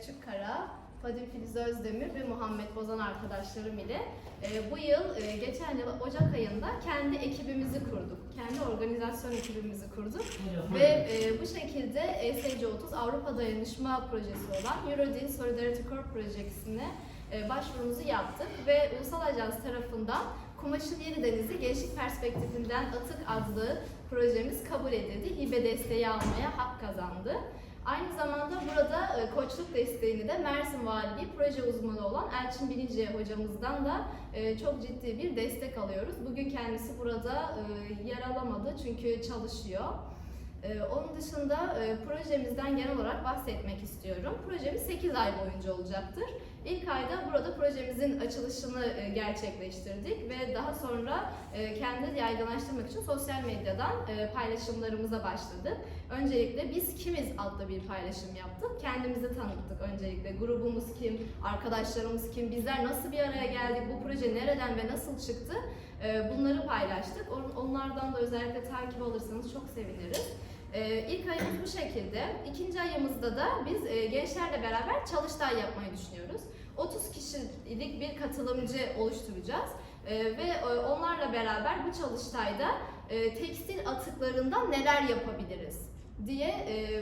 Küçükkara, Fadim Filiz Özdemir ve Muhammed Bozan arkadaşlarım ile e, bu yıl e, geçen yıl Ocak ayında kendi ekibimizi kurduk. Kendi organizasyon ekibimizi kurduk. Ve e, bu şekilde ESC30 Avrupa Dayanışma Projesi olan Eurodin Solidarity Corp projesine e, başvurumuzu yaptık ve Ulusal Ajans tarafından Kumaşın Yeni Denizi Gençlik Perspektifinden Atık adlı projemiz kabul edildi. Hibe desteği almaya hak kazandı. Aynı zamanda burada e, koçluk desteğini de Mersin Valiliği proje uzmanı olan Elçin Bilinci hocamızdan da e, çok ciddi bir destek alıyoruz. Bugün kendisi burada e, yer alamadı çünkü çalışıyor. Ee, Onun dışında e, projemizden genel olarak bahsetmek istiyorum. Projemiz 8 ay boyunca olacaktır. İlk ayda burada projemizin açılışını e, gerçekleştirdik ve daha sonra e, kendi yaygınlaştırmak için sosyal medyadan e, paylaşımlarımıza başladık. Öncelikle biz kimiz adlı bir paylaşım yaptık. Kendimizi tanıttık öncelikle. Grubumuz kim, arkadaşlarımız kim, bizler nasıl bir araya geldik, bu proje nereden ve nasıl çıktı bunları paylaştık. On- Onlardan da özellikle takip alırsanız çok seviniriz. Ee, ilk ayımız bu şekilde. İkinci ayımızda da biz e, gençlerle beraber çalıştay yapmayı düşünüyoruz. 30 kişilik bir katılımcı oluşturacağız. Ee, ve e, onlarla beraber bu çalıştayda e, tekstil atıklarından neler yapabiliriz diye e, e,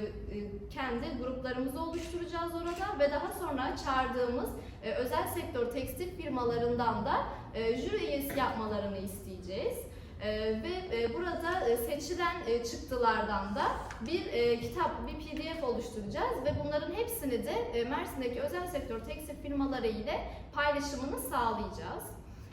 kendi gruplarımızı oluşturacağız orada ve daha sonra çağırdığımız e, özel sektör tekstil firmalarından da e, jüri üyesi yapmalarını isteyeceğiz. Ee, ve e, burada e, seçilen e, çıktılardan da bir e, kitap, bir PDF oluşturacağız ve bunların hepsini de e, Mersin'deki özel sektör tekstil firmaları ile paylaşımını sağlayacağız.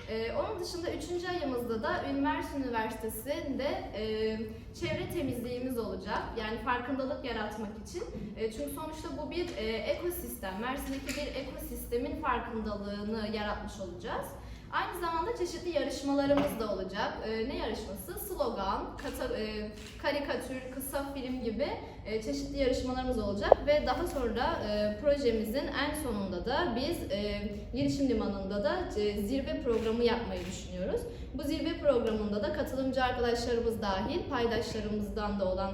Ee, onun dışında 3. ayımızda da Mersin Üniversitesi'nde e, çevre temizliğimiz olacak. Yani farkındalık yaratmak için. E, çünkü sonuçta bu bir e, ekosistem. Mersin'deki bir ekosistemin farkındalığını yaratmış olacağız. Aynı zamanda çeşitli yarışmalarımız da olacak. Ee, ne yarışması? Slogan, kata, e, karikatür, kısa film gibi e, çeşitli yarışmalarımız olacak ve daha sonra e, projemizin en sonunda da biz e, Girişim Limanı'nda da zirve programı yapmayı düşünüyoruz. Bu zirve programında da katılımcı arkadaşlarımız dahil paydaşlarımızdan da olan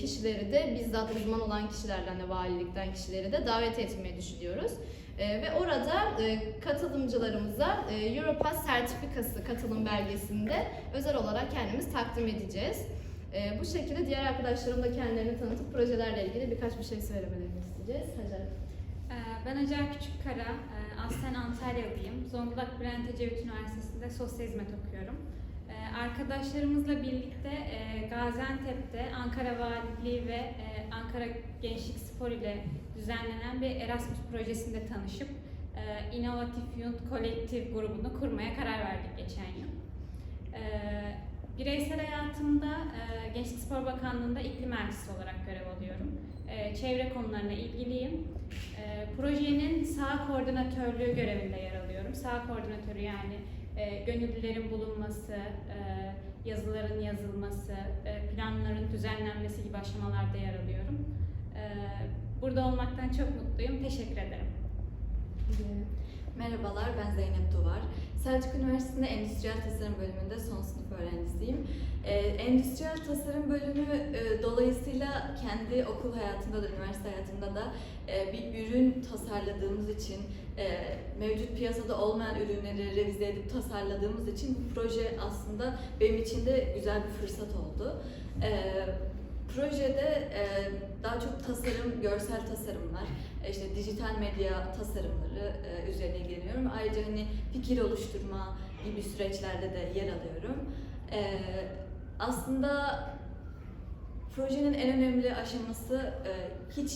kişileri de bizzat uzman olan kişilerden de valilikten kişileri de davet etmeyi düşünüyoruz. E, ve orada e, katılımcılarımıza e, Europass sertifikası katılım belgesinde özel olarak kendimiz takdim edeceğiz. E, bu şekilde diğer arkadaşlarım da kendilerini tanıtıp projelerle ilgili birkaç bir şey söylemelerini isteyeceğiz. Hacer. Ee, Ben Hacer Küçükkara, e, aslen Antalyalıyım. Zonguldak Bülent Ecevit Üniversitesi'nde sosyal hizmet okuyorum. Ee, Arkadaşlarımızla birlikte e, Gaziantep'te Ankara Valiliği ve e, Ankara Gençlik Spor ile düzenlenen bir Erasmus projesinde tanışıp e, Innovative Youth Collective grubunu kurmaya karar verdik geçen yıl. Bireysel hayatımda Gençlik Spor Bakanlığı'nda iklim elçisi olarak görev alıyorum. Çevre konularına ilgiliyim. Projenin sağ koordinatörlüğü görevinde yer alıyorum. Sağ koordinatörü yani e, gönüllülerin bulunması, e, yazıların yazılması, e, planların düzenlenmesi gibi aşamalarda yer alıyorum. E, Burada olmaktan çok mutluyum. Teşekkür ederim. Merhabalar, ben Zeynep Duvar. Selçuk Üniversitesi'nde Endüstriyel Tasarım bölümünde son sınıf öğrencisiyim. Ee, endüstriyel tasarım bölümü e, dolayısıyla kendi okul hayatımda da, üniversite hayatımda da e, bir ürün tasarladığımız için, e, mevcut piyasada olmayan ürünleri revize edip tasarladığımız için bu proje aslında benim için de güzel bir fırsat oldu. E, projede e, daha çok tasarım, görsel tasarımlar, e, işte dijital medya tasarımları e, üzerine ilgileniyorum. Ayrıca hani fikir oluşturma gibi süreçlerde de yer alıyorum. E, aslında projenin en önemli aşaması hiç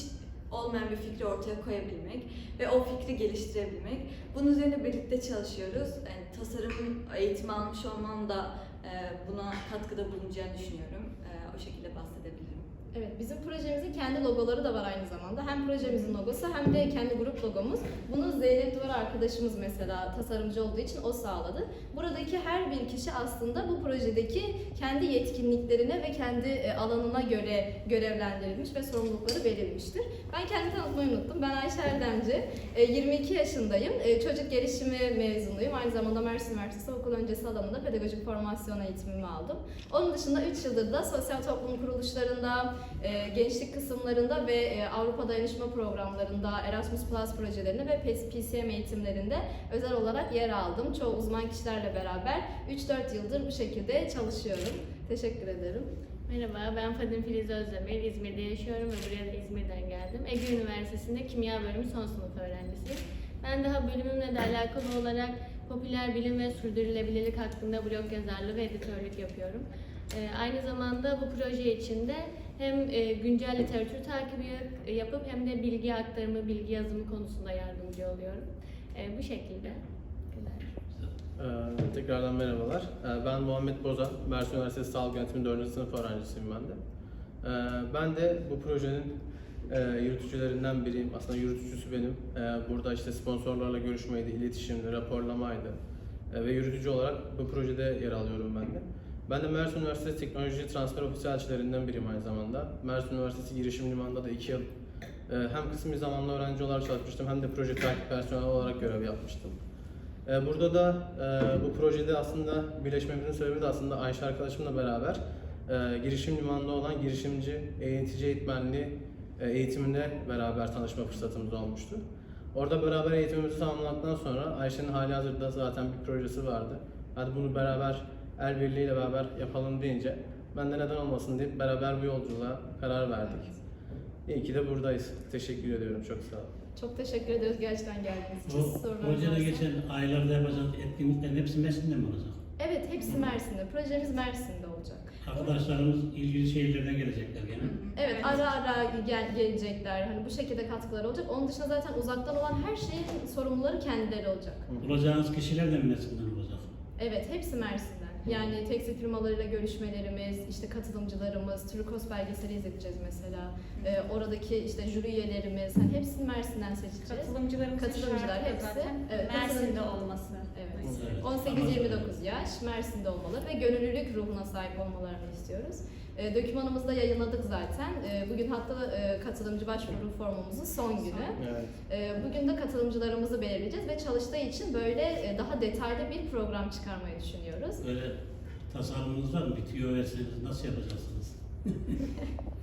olmayan bir fikri ortaya koyabilmek ve o fikri geliştirebilmek. Bunun üzerine birlikte çalışıyoruz. Yani tasarım eğitimi almış olmam da buna katkıda bulunacağını düşünüyorum. O şekilde bahsedebilirim. Evet, bizim projemizin kendi logoları da var aynı zamanda. Hem projemizin logosu hem de kendi grup logomuz. Bunu Zeynep Duvar arkadaşımız mesela tasarımcı olduğu için o sağladı. Buradaki her bir kişi aslında bu projedeki kendi yetkinliklerine ve kendi e, alanına göre görevlendirilmiş ve sorumlulukları verilmiştir. Ben kendimi tanıtmayı unuttum. Ben Ayşe Erdemci. E, 22 yaşındayım. E, Çocuk gelişimi mezunuyum. Aynı zamanda Mersin Üniversitesi okul öncesi alanında pedagojik formasyon eğitimimi aldım. Onun dışında 3 yıldır da sosyal toplum kuruluşlarında, e, gençlik kısımlarında ve e, Avrupa Dayanışma Programlarında, Erasmus Plus projelerinde ve PCM eğitimlerinde özel olarak yer aldım. Çoğu uzman kişilerle beraber 3-4 yıldır bu şekilde çalışıyorum. Teşekkür ederim. Merhaba, ben Fadim Filiz Özdemir. İzmir'de yaşıyorum ve buraya da İzmir'den geldim. Ege Üniversitesi'nde kimya bölümü son sınıf öğrencisiyim. Ben daha bölümümle de alakalı olarak popüler bilim ve sürdürülebilirlik hakkında blog yazarlığı ve editörlük yapıyorum. Ee, aynı zamanda bu proje içinde hem e, güncel literatür takibi yap- yapıp hem de bilgi aktarımı, bilgi yazımı konusunda yardımcı oluyorum. Ee, bu şekilde. Ee, tekrardan merhabalar. Ee, ben Muhammed Bozan, Mersin Üniversitesi Sağlık Yönetimi 4. sınıf öğrencisiyim ben de. Ee, ben de bu projenin e, yürütücülerinden biriyim. Aslında yürütücüsü benim. Ee, burada işte sponsorlarla görüşmeydi, iletişimdi, raporlamaydı. Ee, ve yürütücü olarak bu projede yer alıyorum ben de. Ben de Mersin Üniversitesi Teknoloji Transfer Ofisi elçilerinden biriyim aynı zamanda. Mersin Üniversitesi Girişim Limanı'nda da 2 yıl e, hem kısmi zamanlı öğrenci olarak çalışmıştım hem de proje takip personeli olarak görev yapmıştım. Ee, Burada da e, bu projede aslında birleşmemizin sebebi de aslında Ayşe arkadaşımla beraber e, girişim limanında olan girişimci, eğitici eğitmenliği e, eğitiminde beraber tanışma fırsatımız olmuştu. Orada beraber eğitimimizi tamamladıktan sonra Ayşe'nin hali hazırda zaten bir projesi vardı. Hadi bunu beraber el birliğiyle beraber yapalım deyince ben de neden olmasın deyip beraber bu yolculuğa karar verdik. İyi ki de buradayız. Teşekkür ediyorum. Çok sağ olun. Çok teşekkür ederiz gerçekten geldiğiniz için. Projede geçen aylarda yapacağınız etkinliklerin hepsi Mersin'de mi olacak? Evet, hepsi Mersin'de. Projemiz Mersin'de olacak. Arkadaşlarımız ilgili şehirlerden gelecekler gene. Evet, ara ara gel, gelecekler. Hani bu şekilde katkıları olacak. Onun dışında zaten uzaktan olan her şeyin sorumluları kendileri olacak. Bulacağınız kişiler de mi Mersin'den olacak? Evet, hepsi Mersin'den. Yani tekstil firmalarıyla görüşmelerimiz, işte katılımcılarımız, Turkos belgeseli izleteceğiz mesela. Ee, oradaki işte jüri üyelerimiz, hani hepsini Mersin'den seçeceğiz. Katılımcılarımızın Katılımcılar hepsi, zaten evet, Mersin'de katılımcı- olması. Evet. Evet. 18-29 yaş, Mersin'de olmaları ve gönüllülük ruhuna sahip olmalarını istiyoruz. E, dokümanımızı da yayınladık zaten. E, bugün hatta e, katılımcı başvuru formumuzun son günü. Evet. E, bugün de katılımcılarımızı belirleyeceğiz ve çalıştığı için böyle e, daha detaylı bir program çıkarmayı düşünüyoruz. Böyle tasarımınız var mı? Tüyo verseniz nasıl yapacaksınız?